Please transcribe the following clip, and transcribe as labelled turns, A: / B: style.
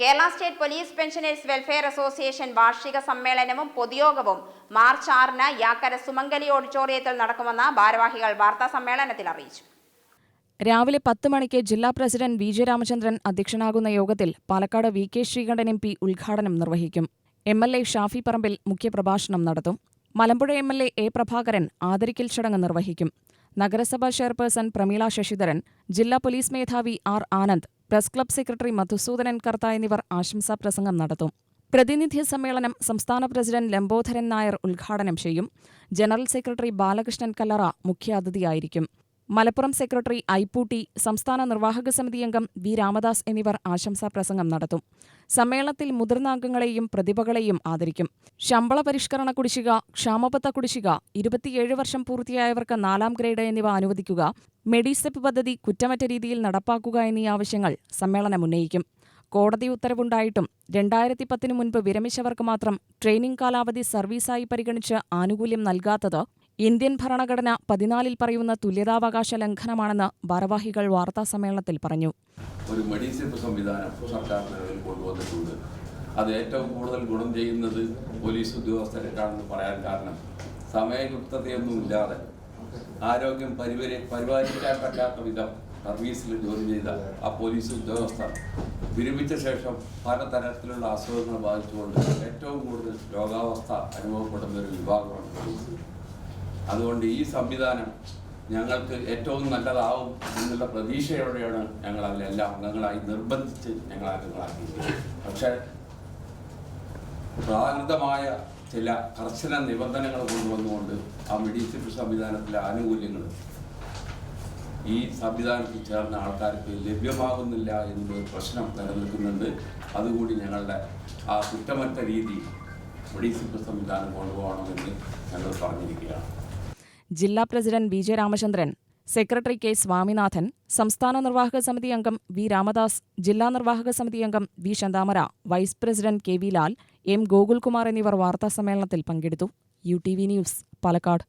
A: Kerala state police pensioners welfare association വാർഷിക സമ്മേളനവും പൊതുയോഗവും March ആറിന് യാക്കര സുമംഗലി ഓഡിറ്റോറിയത്തിൽ നടക്കുമെന്ന് ഭാരവാഹികൾ വാർത്താ സമ്മേളനത്തിൽ അറിയിച്ചു.
B: രാവിലെ പത്ത് മണിക്ക് ജില്ലാ പ്രസിഡന്റ് വി ജെ രാമചന്ദ്രൻ അധ്യക്ഷനാകുന്ന യോഗത്തിൽ Palakkad V K Sreekandan M P ഉദ്ഘാടനം നിർവഹിക്കും. M L A Shafi Parambil മുഖ്യപ്രഭാഷണം നടത്തും. Malampuzha M L A A Prabhakaran ആദരിക്കൽ ചടങ്ങ് നിർവഹിക്കും. നഗരസഭാ ചെയർപേഴ്സൺ പ്രമീള ശശിധരൻ ജില്ലാ പോലീസ് മേധാവി R Anand press club secretary Madhusoodanan Kartha എന്നിവർ ആശംസാ പ്രസംഗം നടത്തും. പ്രതിനിധി സമ്മേളനം സംസ്ഥാന പ്രസിഡന്റ് ലംബോധരൻ നായർ ഉദ്ഘാടനം ചെയ്യും. ജനറൽ സെക്രട്ടറി ബാലകൃഷ്ണൻ കല്ലറ മുഖ്യാതിഥിയായിരിക്കും. മലപ്പുറം സെക്രട്ടറി ഐപ്പൂട്ടി സംസ്ഥാന നിർവാഹക സമിതി അംഗം വി. രാമദാസ് എന്നിവർ ആശംസാ പ്രസംഗം നടത്തും. സമ്മേളനത്തിൽ മുതിർന്ന അംഗങ്ങളെയും പ്രതിഭകളെയും ആദരിക്കും. ശമ്പള പരിഷ്കരണ കുടിശ്ശിക ക്ഷാമബത്ത കുടിശ്ശിക ഇരുപത്തിയേഴ് വർഷം പൂർത്തിയായവർക്ക് നാലാം ഗ്രേഡ് എന്നിവ അനുവദിക്കുക മെഡിസെപ്പ് പദ്ധതി കുറ്റമറ്റ രീതിയിൽ നടപ്പാക്കുക എന്നീ ആവശ്യങ്ങൾ സമ്മേളനം ഉന്നയിക്കും. കോടതി ഉത്തരവുണ്ടായിട്ടും രണ്ടായിരത്തി പത്തിനു മുൻപ് വിരമിച്ചവർക്ക് മാത്രം ട്രെയിനിംഗ് കാലാവധി സർവീസായി പരിഗണിച്ച് ആനുകൂല്യം നൽകാത്തത് ഇന്ത്യൻ ഭരണഘടന പതിനാലിൽ പറയുന്ന തുല്യതാവകാശ ലംഘനമാണെന്ന് ഭാരവാഹികൾ വാർത്താസമ്മേളനത്തിൽ പറഞ്ഞു.
C: ഒരു കൊണ്ടുവന്നിട്ടുണ്ട്. അത് ഏറ്റവും കൂടുതൽ ഗുണം ചെയ്യുന്നത് പോലീസ് ഉദ്യോഗസ്ഥരെക്കാണെന്ന് പറയാൻ കാരണം സമയയുക്തതയൊന്നും ഇല്ലാതെ ആരോഗ്യം പരിപരി പരിപാലിക്കാൻ പറ്റാത്ത വിധം സർവീസിൽ ജോലി ചെയ്ത ആ പോലീസ് ഉദ്യോഗസ്ഥർ വിരമിച്ച ശേഷം പലതരത്തിലുള്ള അസുഖങ്ങൾ ബാധിച്ചുകൊണ്ട് ഏറ്റവും കൂടുതൽ രോഗാവസ്ഥ അനുഭവപ്പെടുന്ന ഒരു വിഭാഗമാണ് പോലീസ്. അതുകൊണ്ട് ഈ സംവിധാനം ഞങ്ങൾക്ക് ഏറ്റവും നല്ലതാവും എന്നുള്ള പ്രതീക്ഷയോടെയാണ് ഞങ്ങൾ അതിലെല്ലാം അംഗങ്ങളായി നിർബന്ധിച്ച് ഞങ്ങൾ അംഗങ്ങളാക്കി പക്ഷേ പ്രാകൃതമായ ചില കർശന നിബന്ധനകൾ കൊണ്ടുവന്നുകൊണ്ട് ആ മെഡിസിപ്പ് സംവിധാനത്തിലെ ആനുകൂല്യങ്ങൾ ഈ സംവിധാനത്തിൽ ചേർന്ന ആൾക്കാർക്ക് ലഭ്യമാകുന്നില്ല എന്നൊരു പ്രശ്നം നിലനിൽക്കുന്നുണ്ട്. അതുകൂടി ഞങ്ങളുടെ ആ കുറ്റമറ്റ രീതി മെഡിസിപ്പ് സംവിധാനം കൊണ്ടുപോകണമെന്ന് ഞങ്ങൾ പറഞ്ഞിരിക്കുകയാണ്.
B: ജില്ലാ president V J Ramachandran secretary K Swaminathan സംസ്ഥാന നിർവാഹക സമിതി അംഗം വി രാമദാസ് ജില്ലാ നിർവാഹക സമിതി അംഗം V Shanthamara vice president K V Lal M Gokulkumar എന്നിവർ വാർത്താസമ്മേളനത്തിൽ പങ്കെടുത്തു. U T V news Palakkad.